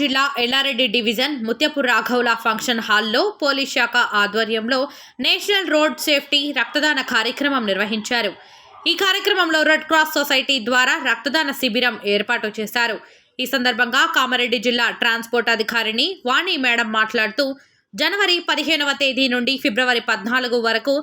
జిల్లా ఎల్లారెడ్డి డివిజన్ ముత్యపు రాఘవుల ఫంక్షన్ హాల్లో పోలీస్ శాఖ ఆధ్వర్యంలో నేషనల్ రోడ్ సేఫ్టీ రక్తదాన కార్యక్రమం నిర్వహించారు. ఈ కార్యక్రమంలో రెడ్ క్రాస్ సొసైటీ ద్వారా రక్తదాన శిబిరం ఏర్పాటు చేశారు. ఈ సందర్భంగా కామారెడ్డి జిల్లా ట్రాన్స్పోర్ట్ అధికారిని వాణి మేడం మాట్లాడుతూ జనవరి పదిహేనవ తేదీ నుండి ఫిబ్రవరి పద్నాలుగు వరకు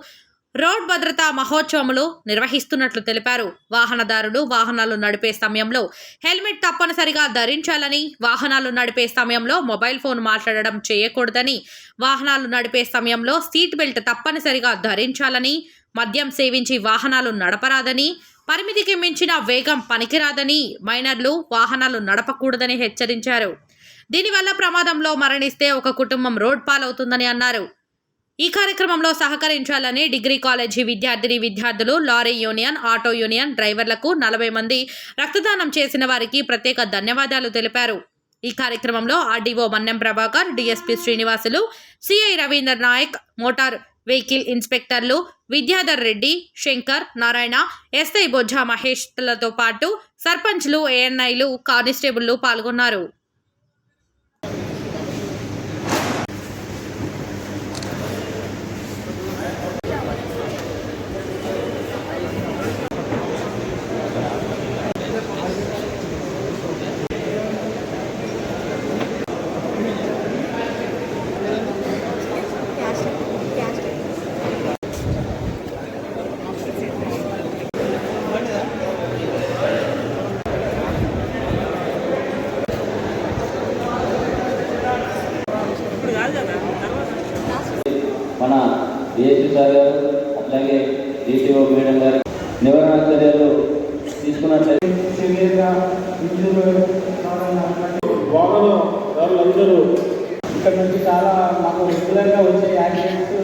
రోడ్ భద్రతా మహోత్సవములు నిర్వహిస్తున్నట్లు తెలిపారు. వాహనదారులు వాహనాలు నడిపే సమయంలో హెల్మెట్ తప్పనిసరిగా ధరించాలని వాహనాలు నడిపే సమయంలో మొబైల్ ఫోన్ మాట్లాడడం చేయకూడదని వాహనాలు నడిపే సమయంలో సీట్ బెల్ట్ తప్పనిసరిగా ధరించాలని మద్యం సేవించి వాహనాలు నడపరాదని పరిమితికి మించిన వేగం పనికిరాదని మైనర్లు వాహనాలు నడపకూడదని హెచ్చరించారు. దీనివల్ల ప్రమాదంలో మరణిస్తే ఒక కుటుంబం రోడ్ పాలవుతుందని అన్నారు. ఈ కార్యక్రమంలో సహకరించాలని డిగ్రీ కాలేజీ విద్యార్థిని విద్యార్థులు లారీ యూనియన్ ఆటో యూనియన్ డ్రైవర్లకు నలభై మంది రక్తదానం చేసిన వారికి ప్రత్యేక ధన్యవాదాలు తెలిపారు. ఈ కార్యక్రమంలో RDO Mannem Prabhakar DSP Srinivasulu CI Ravinder Naik motor vehicle ఇన్స్పెక్టర్లు Vidyadhar Reddy Shankar Narayana SI Bojja మహేష్లతో పాటు సర్పంచ్లు ఏఎన్ఐలు కానిస్టేబుళ్ళు పాల్గొన్నారు. మన డిఎస్పీ సార్ గారు అట్లాగే డిటిఓ మేడం గారు నివారణ చర్యలు తీసుకున్నట్లయితే వాహన అందరూ ఇక్కడ నుంచి చాలా మాకు రెగ్యులర్గా వచ్చే యాక్సిడెంట్స్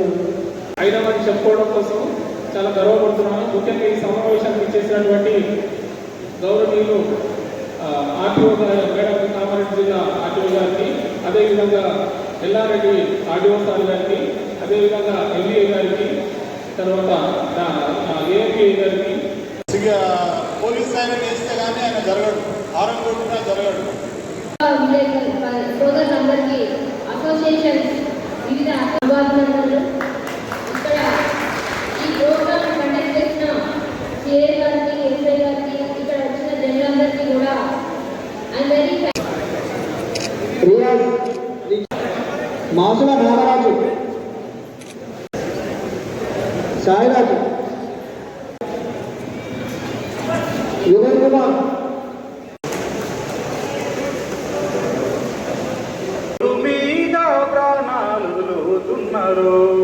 అయినామని చెప్పుకోవడం కోసం చాలా గర్వపడుతున్నాను. ముఖ్యంగా ఈ సమావేశానికి ఇచ్చేసినటువంటి గౌరవనీయులు ఆర్టీఓ గారి మేడం కామారెడ్డి జిల్లా ఆర్టీఓ గారికి అదేవిధంగా ఎల్లారెడ్డి ఆర్టీఓ సార్ గారికి అదేవిధంగా ఎల్ఈఏ గారికి తర్వాత ఏఎంపీ గారికి. ఇక పోలీస్ సైరన్ వేస్తే కానీ ఆయన జరగడు. ఆరం కొట్టినా జరగడు. సోదరులందరికీ అసోసియేషన్ వివిధ అభివాదనలు. ఇక్కడ ఈ ప్రోగ్రామ్ కండక్ట్ చేసిన సిఏ గారికి ఎస్ఐ గారికి ఇక్కడ వచ్చిన జనులందరికీ కూడా ఐ వెరీ మాసుల నాగరాజు. সাহেব আছে বিমান কুমার তুমি না প্রাণাল তুমারো